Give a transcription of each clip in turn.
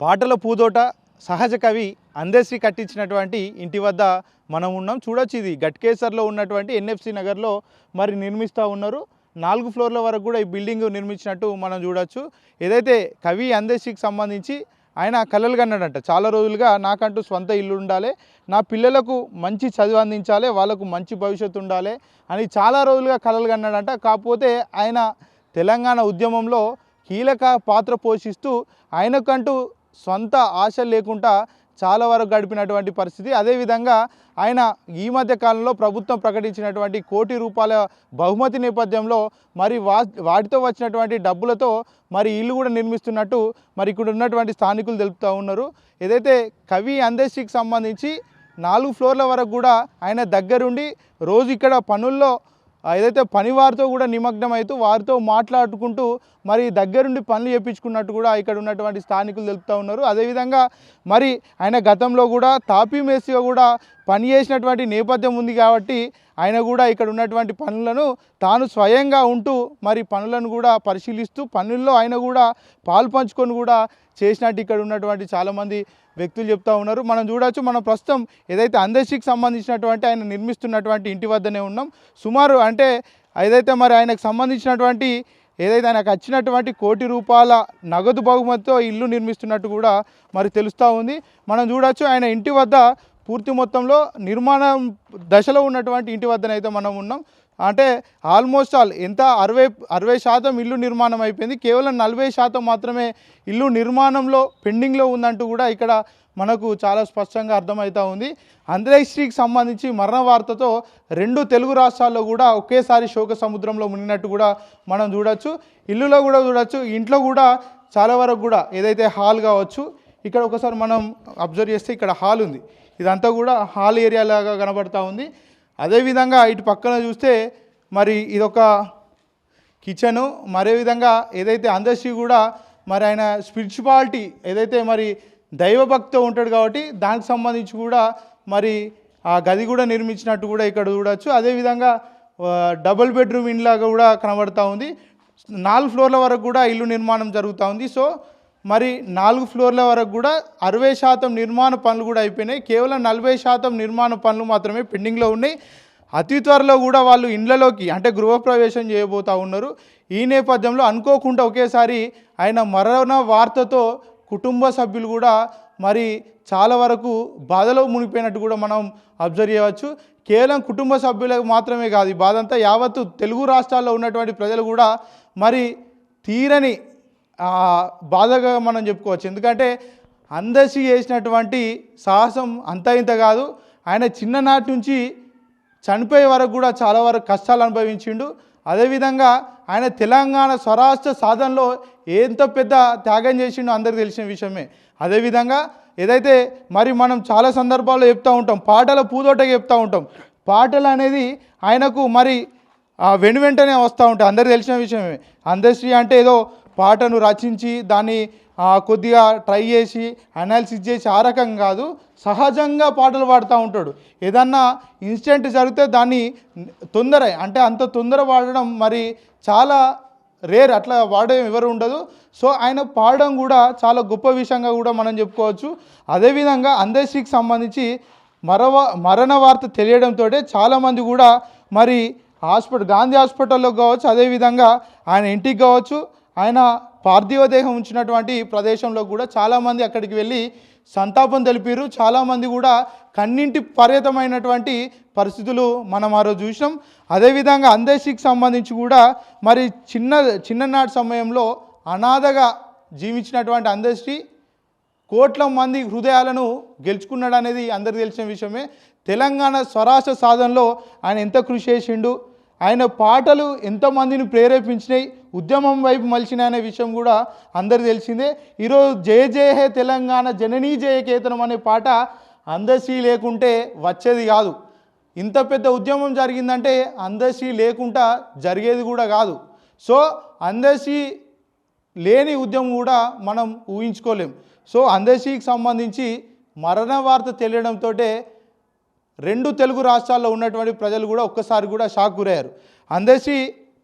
పాటల పూదోట సహజ కవి అందశ్రీ కట్టించినటువంటి ఇంటి వద్ద మనం ఉన్నాం. చూడొచ్చు ఇది. గట్కేసర్లో ఉన్నటువంటి ఎన్ఎఫ్సి నగర్లో మరి నిర్మిస్తూ ఉన్నారు. నాలుగు ఫ్లోర్ల వరకు కూడా ఈ బిల్డింగ్ నిర్మించినట్టు మనం చూడొచ్చు. ఏదైతే కవి అందశ్రీకి సంబంధించి ఆయన కలలు కన్నాడంట. చాలా రోజులుగా నాకంటూ స్వంత ఇల్లు ఉండాలి నా పిల్లలకు మంచి చదువు అందించాలి వాళ్ళకు మంచి భవిష్యత్తు ఉండాలి అని చాలా రోజులుగా కలలు కన్నాడంట. కాకపోతే ఆయన తెలంగాణ ఉద్యమంలో కీలక పాత్ర పోషిస్తూ ఆయనకంటూ సొంత ఆశ లేకుండా చాలా వరకు గడిపినటువంటి పరిస్థితి. అదేవిధంగా ఆయన ఈ మధ్య కాలంలో ప్రభుత్వం ప్రకటించినటువంటి కోటి రూపాయల బహుమతి నేపథ్యంలో మరి వా వాటితో వచ్చినటువంటి డబ్బులతో మరి ఇల్లు కూడా నిర్మిస్తున్నట్టు మరి ఇక్కడ ఉన్నటువంటి స్థానికులు తెలుపుతూ ఉన్నారు. ఏదైతే కవి అందేశ్రీకి సంబంధించి నాలుగు ఫ్లోర్ల వరకు కూడా ఆయన దగ్గరుండి రోజు ఇక్కడ పనుల్లో ఏదైతే పని వారితో కూడా నిమగ్నం అవుతూ వారితో మాట్లాడుకుంటూ మరి దగ్గరుండి పనులు చేయించుకున్నట్టు కూడా ఇక్కడ ఉన్నటువంటి స్థానికులు తెలుపుతూ ఉన్నారు. అదేవిధంగా మరి ఆయన గతంలో కూడా తాపీ మేసిగా కూడా పని చేసినటువంటి నేపథ్యం ఉంది కాబట్టి ఆయన కూడా ఇక్కడ ఉన్నటువంటి పనులను తాను స్వయంగా ఉంటూ మరి పనులను కూడా పరిశీలిస్తూ పనుల్లో ఆయన కూడా పాలు పంచుకొని కూడా చేసినట్టు ఇక్కడ ఉన్నటువంటి చాలామంది వ్యక్తులు చెప్తా ఉన్నారు. మనం చూడొచ్చు మనం ప్రస్తుతం ఏదైతే అందశ్రీకి సంబంధించినటువంటి ఆయన నిర్మిస్తున్నటువంటి ఇంటి వద్దనే ఉన్నాం. సుమారు అంటే ఏదైతే మరి ఆయనకు సంబంధించినటువంటి ఏదైతే ఆయనకు వచ్చినటువంటి కోటి రూపాయల నగదు బహుమతితో ఇల్లు నిర్మిస్తున్నట్టు కూడా మరి తెలుస్తూ ఉంది. మనం చూడొచ్చు ఆయన ఇంటి వద్ద పూర్తి మొత్తంలో నిర్మాణం దశలో ఉన్నటువంటి ఇంటి వద్దనైతే మనం ఉన్నాం. అంటే ఆల్మోస్ట్ ఆల్ ఎంత అరవై అరవై శాతం ఇల్లు నిర్మాణం అయిపోయింది. కేవలం నలభై శాతం మాత్రమే ఇల్లు నిర్మాణంలో పెండింగ్లో ఉందంటూ కూడా ఇక్కడ మనకు చాలా స్పష్టంగా అర్థమవుతూ ఉంది. అంతరిక్షకి సంబంధించి మరణ వార్తతో రెండు తెలుగు రాష్ట్రాల్లో కూడా ఒకేసారి శోక సముద్రంలో మునిగినట్టు కూడా మనం చూడొచ్చు. ఇల్లులో కూడా చూడొచ్చు. ఇంట్లో కూడా చాలా వరకు కూడా ఏదైతే హాల్ కావచ్చు ఇక్కడ ఒకసారి మనం అబ్జర్వ్ చేస్తే ఇక్కడ హాల్ ఉంది. ఇదంతా కూడా హాల్ ఏరియా లాగా కనబడతా ఉంది. అదేవిధంగా ఇటు పక్కన చూస్తే మరి ఇదొక కిచెను. మరే విధంగా ఏదైతే అందశ్రీ కూడా మరి ఆయన స్పిరిచువాలిటీ ఏదైతే మరి దైవభక్తితో ఉంటాడు కాబట్టి దానికి సంబంధించి కూడా మరి ఆ గది కూడా నిర్మించినట్టు కూడా ఇక్కడ చూడవచ్చు అదేవిధంగా డబుల్ బెడ్రూమ్ ఇండ్లాగా కూడా కనబడతా ఉంది. నాలుగు ఫ్లోర్ల వరకు కూడా ఇల్లు నిర్మాణం జరుగుతూ ఉంది. సో మరి నాలుగు ఫ్లోర్ల వరకు కూడా అరవై శాతం నిర్మాణ పనులు కూడా అయిపోయినాయి. కేవలం నలభై శాతం నిర్మాణ పనులు మాత్రమే పెండింగ్లో ఉన్నాయి. అతి త్వరలో కూడా వాళ్ళు ఇండ్లలోకి అంటే గృహప్రవేశం చేయబోతూ ఉన్నారు. ఈ నేపథ్యంలో అనుకోకుండా ఒకేసారి ఆయన మరణ వార్తతో కుటుంబ సభ్యులు కూడా మరి చాలా వరకు బాధలో మునిగిపోయినట్టు కూడా మనం అబ్జర్వ్ చేయవచ్చు. కేవలం కుటుంబ సభ్యులకు మాత్రమే కాదు ఈ బాధ అంతా యావత్తు తెలుగు రాష్ట్రాల్లో ఉన్నటువంటి ప్రజలు కూడా మరి తీరని బాధగా మనం చెప్పుకోవచ్చు. ఎందుకంటే అందసి చేసినటువంటి సాహసం అంత ఇంత కాదు. ఆయన చిన్ననాటి నుంచి చనిపోయే వరకు కూడా చాలా వరకు కష్టాలు అనుభవించిండు. అదేవిధంగా ఆయన తెలంగాణ స్వరాష్ట్ర సాధనలో ఎంత పెద్ద త్యాగం చేసిండో అందరికీ తెలిసిన విషయమే. అదేవిధంగా ఏదైతే మరి మనం చాలా సందర్భాల్లో చెప్తూ ఉంటాం పాటల పూదోటగా చెప్తూ ఉంటాం. పాటలు అనేది ఆయనకు మరి వెను వెంటనే వస్తూ ఉంటాయి. అందరికీ తెలిసిన విషయమే. అందశ్రీ అంటే ఏదో పాటను రచించి దాన్ని కొద్దిగా ట్రై చేసి అనాలిసిస్ చేసి ఆ రకం కాదు సహజంగా పాటలు పాడుతూ ఉంటాడు. ఏదన్నా ఇన్సిడెంట్ జరిగితే దాన్ని తొందర అంటే అంత తొందర పాడడం మరి చాలా రేర్ అట్లా వాడడం ఎవరు ఉండదు. సో ఆయన పాడడం కూడా చాలా గొప్ప విషయంగా కూడా మనం చెప్పుకోవచ్చు. అదేవిధంగా అందశ్రీకి సంబంధించి మరవ మరణ వార్త తెలియడంతో చాలామంది కూడా మరి హాస్పిటల్ గాంధీ హాస్పిటల్లో కావచ్చు అదేవిధంగా ఆయన ఇంటికి కావచ్చు ఆయన పార్థివదేహం ఉంచినటువంటి ప్రదేశంలో కూడా చాలామంది అక్కడికి వెళ్ళి సంతాపం తెలిపారు. చాలామంది కూడా కన్నింటి పర్యతమైనటువంటి పరిస్థితులు మనం ఆ రోజు చూసినాం. అదేవిధంగా అందేశీకి సంబంధించి కూడా మరి చిన్న చిన్ననాటి సమయంలో అనాథగా జీవించినటువంటి అందశ్రీ కోట్ల మంది హృదయాలను గెలుచుకున్నాడు అనేది అందరికీ తెలిసిన విషయమే. తెలంగాణ స్వరాష్ట్ర సాధనలో ఆయన ఎంత కృషి చేసిండు ఆయన పాటలు ఎంతమందిని ప్రేరేపించినాయి ఉద్యమం వైపు మలిచిన అనే విషయం కూడా అందరు తెలిసిందే. ఈరోజు జయ జయ హే తెలంగాణ జననీ జయ కేతనం అనే పాట అందశ్రీ లేకుంటే వచ్చేది కాదు. ఇంత పెద్ద ఉద్యమం జరిగిందంటే అందశ్రీ లేకుండా జరిగేది కూడా కాదు. సో అందశ్రీ లేని ఉద్యమం కూడా మనం ఊహించుకోలేం. సో అందశ్రీకి సంబంధించి మరణ వార్త తెలియడంతో రెండు తెలుగు రాష్ట్రాల్లో ఉన్నటువంటి ప్రజలు కూడా ఒక్కసారి కూడా షాక్ గురయ్యారు. అందశ్రీ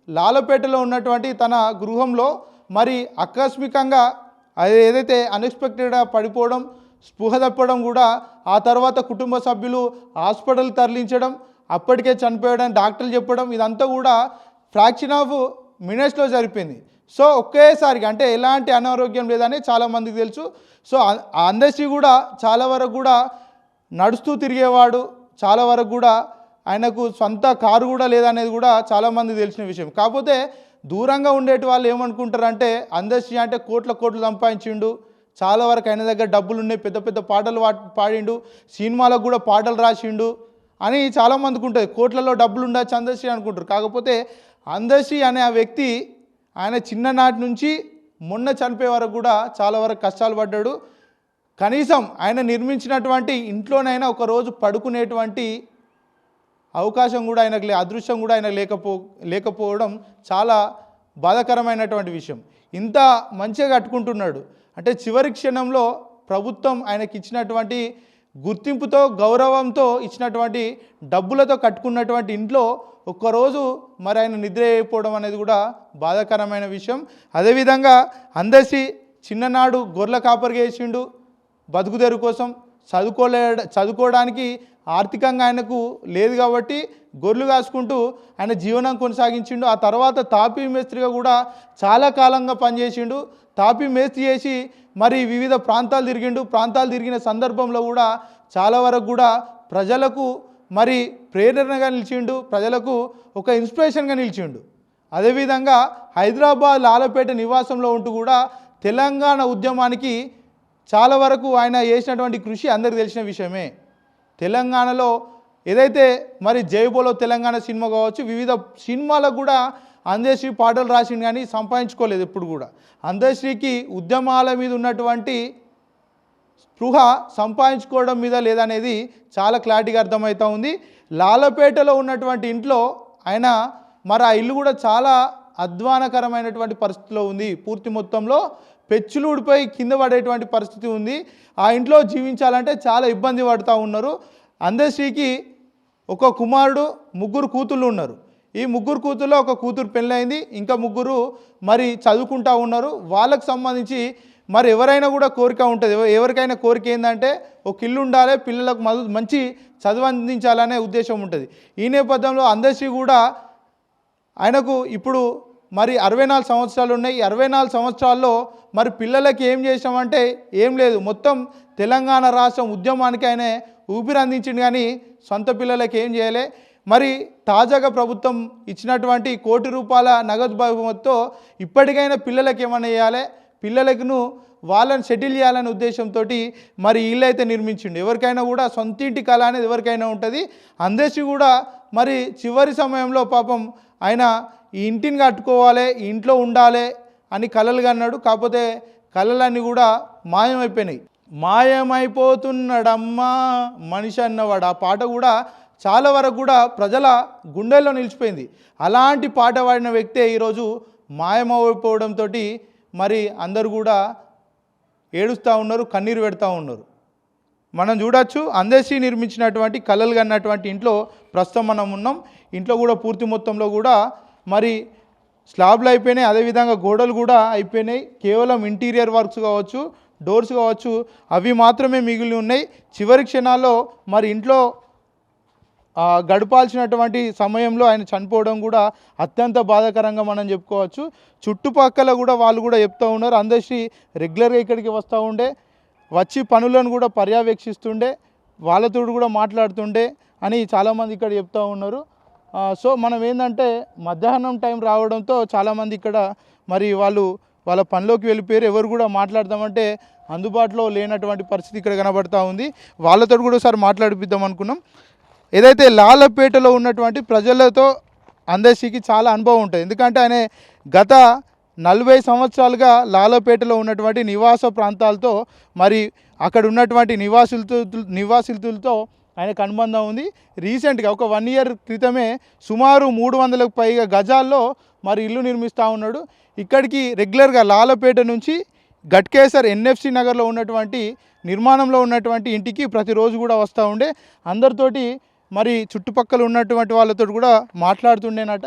లాలపేటలో ఉన్నటువంటి తన గృహంలో మరి ఆకస్మికంగా అది ఏదైతే అన్ఎక్స్పెక్టెడ్గా పడిపోవడం స్పృహ తప్పడం కూడా ఆ తర్వాత కుటుంబ సభ్యులు హాస్పిటల్ తరలించడం అప్పటికే చనిపోయడం డాక్టర్లు చెప్పడం ఇదంతా కూడా ఫ్రాక్షన్ ఆఫ్ మినిట్స్లో జరిపింది. సో ఒకేసారిగా అంటే ఎలాంటి అనారోగ్యం లేదని చాలామందికి తెలుసు. సో ఆ- కూడా చాలా వరకు కూడా నడుస్తూ తిరిగేవాడు చాలా వరకు కూడా ఆయనకు సొంత కారు కూడా లేదనేది కూడా చాలామంది తెలిసిన విషయం. కాకపోతే దూరంగా ఉండేటి వాళ్ళు ఏమనుకుంటారంటే అందశ్రీ అంటే కోట్ల కోట్లు సంపాదించిండు చాలా వరకు ఆయన దగ్గర డబ్బులు ఉన్నాయి పెద్ద పెద్ద పాటలు పాడిండు సినిమాలకు కూడా పాటలు రాసిండు అని చాలామందికి ఉంటుంది. కోట్లలో డబ్బులు ఉండొచ్చు అందశ్రీ అనుకుంటారు. కాకపోతే అందశ్రీ అనే ఆ వ్యక్తి ఆయన చిన్ననాటి నుంచి మొన్న చనిపోయే వరకు కూడా చాలా వరకు కష్టాలు పడ్డాడు. కనీసం ఆయన నిర్మించినటువంటి ఇంట్లోనైనా ఒక రోజు పడుకునేటువంటి అవకాశం కూడా ఆయనకు లే అదృష్టం కూడా ఆయన లేకపో లేకపోవడం చాలా బాధాకరమైనటువంటి విషయం. ఇంత మంచిగా కట్టుకుంటున్నాడు. అంటే చివరి క్షణంలో ప్రభుత్వం ఆయనకి ఇచ్చినటువంటి గుర్తింపుతో గౌరవంతో ఇచ్చినటువంటి డబ్బులతో కట్టుకున్నటువంటి ఇంట్లో ఒక్కరోజు మరి ఆయన నిద్ర అయిపోవడం అనేది కూడా బాధాకరమైన విషయం. అదేవిధంగా అందసి చిన్ననాడు గొర్రెల కాపరిగా వేసిండు బతుకుదేరు కోసం చదువుకోలే చదువుకోవడానికి ఆర్థికంగా ఆయనకు లేదు కాబట్టి గొర్రెలు కాసుకుంటూ ఆయన జీవనం కొనసాగించిండు. ఆ తర్వాత తాపీ మేస్త్రిగా కూడా చాలా కాలంగా పనిచేసిండు. తాపీ మేస్త్రి చేసి మరి వివిధ ప్రాంతాలు తిరిగిండు. ప్రాంతాలు తిరిగిన సందర్భంలో కూడా చాలా వరకు కూడా ప్రజలకు మరి ప్రేరణగా నిలిచిండు. ప్రజలకు ఒక ఇన్స్పిరేషన్గా నిలిచిండు. అదేవిధంగా హైదరాబాద్ లాలపేట నివాసంలో ఉంటూ కూడా తెలంగాణ ఉద్యమానికి చాలా వరకు ఆయన చేసినటువంటి కృషి అందరికీ తెలిసిన విషయమే. తెలంగాణలో ఏదైతే మరి జైబోలో తెలంగాణ సినిమా కావచ్చు వివిధ సినిమాలకు కూడా అందశ్రీ పాటలు రాసిండు కానీ సంపాదించుకోలేదు ఎప్పుడు కూడా. అందశ్రీకి ఉద్యమాల మీద ఉన్నటువంటి స్పృహ సంపాదించుకోవడం మీద లేదనేది చాలా క్లారిటీగా అర్థమవుతూ ఉంది. లాలపేటలో ఉన్నటువంటి ఇంట్లో ఆయన మరి ఆ ఇల్లు కూడా చాలా అధ్వానకరమైనటువంటి పరిస్థితిలో ఉంది పూర్తి మొత్తంలో. పెచ్చులు ఊడిపోయి కింద పడేటువంటి పరిస్థితి ఉంది. ఆ ఇంట్లో జీవించాలంటే చాలా ఇబ్బంది పడుతూ ఉన్నారు. అందశ్రీకి ఒక కుమారుడు ముగ్గురు కూతుళ్ళు ఉన్నారు. ఈ ముగ్గురు కూతుల్లో ఒక కూతురు పెళ్ళైంది ఇంకా ముగ్గురు మరి చదువుకుంటూ ఉన్నారు. వాళ్ళకు సంబంధించి మరి ఎవరైనా కూడా కోరిక ఉంటుంది. ఎవరికైనా కోరిక ఏంటంటే ఒక ఇల్లు ఉండాలి పిల్లలకు మదు మంచి చదువు అందించాలనే ఉద్దేశం ఉంటుంది. ఈ నేపథ్యంలో అందశ్రీ కూడా ఆయనకు ఇప్పుడు మరి అరవై నాలుగు సంవత్సరాలు ఉన్నాయి. అరవై నాలుగు సంవత్సరాల్లో మరి పిల్లలకి ఏం చేసామంటే ఏం లేదు. మొత్తం తెలంగాణ రాష్ట్రం ఉద్యమానికి ఆయన ఊపిరి అందించింది కానీ సొంత పిల్లలకి ఏం చేయలే. మరి తాజాగా ప్రభుత్వం ఇచ్చినటువంటి కోటి రూపాయల నగదు బహుమతితో ఇప్పటికైనా పిల్లలకి ఏమైనా చేయాలి? పిల్లలకును వాళ్ళని సెటిల్ చేయాలనే ఉద్దేశంతో మరి ఇల్లు అయితే నిర్మించిండు. ఎవరికైనా కూడా సొంత ఇంటి కళ అనేది ఎవరికైనా ఉంటుంది. అందరికీ కూడా మరి చివరి సమయంలో పాపం ఆయన ఈ ఇంటిని కట్టుకోవాలి ఈ ఇంట్లో ఉండాలి అని కలలు కన్నాడు. కాకపోతే కళలన్నీ కూడా మాయమైపోయినాయి. మాయమైపోతున్నాడమ్మా మనిషి అన్నవాడు. ఆ పాట కూడా చాలా వరకు కూడా ప్రజల గుండెల్లో నిలిచిపోయింది. అలాంటి పాట పాడిన వ్యక్తే ఈరోజు మాయమైపోవడంతో మరి అందరు కూడా ఏడుస్తూ ఉన్నారు కన్నీరు పెడతా ఉన్నారు. మనం చూడొచ్చు అందేసి నిర్మించినటువంటి కళలు కన్నటువంటి ఇంట్లో ప్రస్తుతం మనం ఉన్నాం. ఇంట్లో కూడా పూర్తి మొత్తంలో కూడా మరి స్లాబ్లు అయిపోయినాయి. అదేవిధంగా గోడలు కూడా అయిపోయినాయి. కేవలం ఇంటీరియర్ వర్క్స్ కావచ్చు డోర్స్ కావచ్చు అవి మాత్రమే మిగిలి ఉన్నాయి. చివరి క్షణాల్లో మరి ఇంట్లో గడపాల్సినటువంటి సమయంలో ఆయన చనిపోవడం కూడా అత్యంత బాధాకరంగా మనం చెప్పుకోవచ్చు. చుట్టుపక్కల కూడా వాళ్ళు కూడా చెప్తూ ఉన్నారు. అందశ్రీ రెగ్యులర్గా ఇక్కడికి వస్తూ ఉండే వచ్చి పనులను కూడా పర్యవేక్షిస్తుండే వాళ్ళతో కూడా మాట్లాడుతుండే అని చాలామంది ఇక్కడ చెప్తూ ఉన్నారు. సో మనం ఏంటంటే మధ్యాహ్నం టైం రావడంతో చాలామంది ఇక్కడ మరి వాళ్ళు వాళ్ళ పనిలోకి వెళ్ళిపోయారు. ఎవరు కూడా మాట్లాడదామంటే అందుబాటులో లేనటువంటి పరిస్థితి ఇక్కడ కనబడతా ఉంది. వాళ్ళతో కూడా ఒకసారి మాట్లాడిపిద్దాం అనుకున్నాం. ఏదైతే లాలపేటలో ఉన్నటువంటి ప్రజలతో అందశ్రీకి చాలా అనుభవం ఉంటుంది. ఎందుకంటే ఆయన గత నలభై సంవత్సరాలుగా లాలపేటలో ఉన్నటువంటి నివాస ప్రాంతాలతో మరి అక్కడ ఉన్నటువంటి నివాసితు నివాసితులతో ఆయనకు అనుబంధం ఉంది. రీసెంట్గా ఒక వన్ ఇయర్ క్రితమే సుమారు మూడు వందలకు పైగా గజాల్లో మరి ఇల్లు నిర్మిస్తూ ఉన్నాడు. ఇక్కడికి రెగ్యులర్గా లాలపేట నుంచి గట్కేసర్ ఎన్ఎఫ్సి నగర్లో ఉన్నటువంటి నిర్మాణంలో ఉన్నటువంటి ఇంటికి ప్రతిరోజు కూడా వస్తూ ఉండే. అందరితోటి మరి చుట్టుపక్కల ఉన్నటువంటి వాళ్ళతో కూడా మాట్లాడుతుండేనట.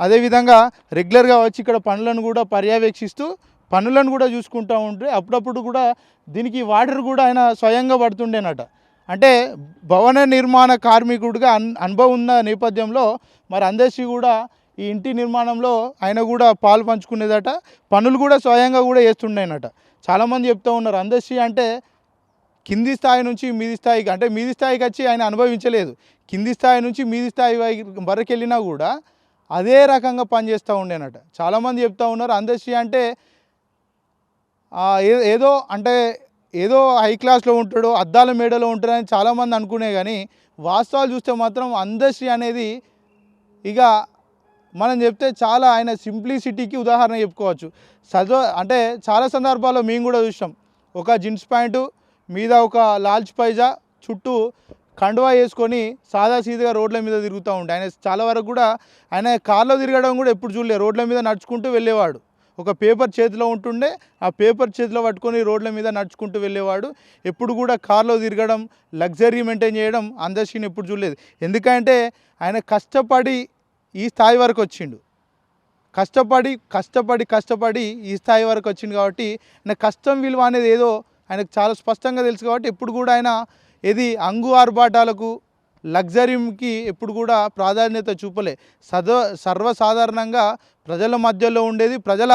అదేవిధంగా రెగ్యులర్గా వచ్చి ఇక్కడ పనులను కూడా పర్యవేక్షిస్తూ పనులను కూడా చూసుకుంటూ ఉంటే అప్పుడప్పుడు కూడా దీనికి వాటర్ కూడా ఆయన స్వయంగా పడుతుండేనట. అంటే భవన నిర్మాణ కార్మికుడిగా అన్ అనుభవం ఉన్న నేపథ్యంలో మరి అందేసి కూడా ఈ ఇంటి నిర్మాణంలో ఆయన కూడా పాలు పంచుకునేదట పనులు కూడా స్వయంగా కూడా చేస్తుండేనట. చాలామంది చెప్తూ ఉన్నారు అందశ్రీ అంటే కింది స్థాయి నుంచి మీది స్థాయికి అంటే మీది స్థాయికి వచ్చి ఆయన అనుభవించలేదు. కింది స్థాయి నుంచి మీది స్థాయి వై- వరకు వెళ్ళినా కూడా అదే రకంగా పనిచేస్తూ ఉండేనట. చాలామంది చెప్తా ఉన్నారు అందశ్రీ అంటే ఏదో అంటే ఏదో హై క్లాస్లో ఉంటాడు అద్దాల మేడలో ఉంటాడని చాలామంది అనుకునే కానీ వాస్తవాలు చూస్తే మాత్రం అందశ్రీ అనేది ఇక మనం చెప్తే చాలా ఆయన సింప్లిసిటీకి ఉదాహరణ చెప్పుకోవచ్చు. చదువు అంటే చాలా సందర్భాల్లో మేము కూడా చూసాం ఒక జీన్స్ ప్యాంటు మీద ఒక లాల్చ్ పైజా చుట్టూ కండువా వేసుకొని సాదాసీదాగా రోడ్ల మీద తిరుగుతూ ఉంటాయి ఆయన చాలా వరకు కూడా ఆయన కార్లో తిరగడం కూడా ఎప్పుడు చూడలేదు. రోడ్ల మీద నడుచుకుంటూ వెళ్ళేవాడు. ఒక పేపర్ చేతిలో ఉంటుండే ఆ పేపర్ చేతిలో పట్టుకొని రోడ్ల మీద నడుచుకుంటూ వెళ్ళేవాడు. ఎప్పుడు కూడా కార్లో తిరగడం లగ్జరీ మెయింటైన్ చేయడం అందర్శిని ఎప్పుడు చూడలేదు. ఎందుకంటే ఆయన కష్టపడి ఈ స్థాయి వరకు వచ్చిండు. కష్టపడి కష్టపడి కష్టపడి ఈ స్థాయి వరకు వచ్చింది కాబట్టి ఆయన కష్టం విలువ అనేది ఏదో ఆయనకు చాలా స్పష్టంగా తెలుసు కాబట్టి ఎప్పుడు కూడా ఆయన ఏది అంగు ఆర్భాటాలకు లగ్జరీకి ఎప్పుడు కూడా ప్రాధాన్యత చూపలే. సద సర్వసాధారణంగా ప్రజల మధ్యలో ఉండేది ప్రజల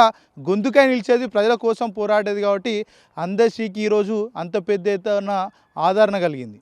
గొంతుకై నిలిచేది ప్రజల కోసం పోరాడేది కాబట్టి అందశ్రీకి ఈరోజు అంత పెద్ద ఎత్తున ఆదరణ కలిగింది.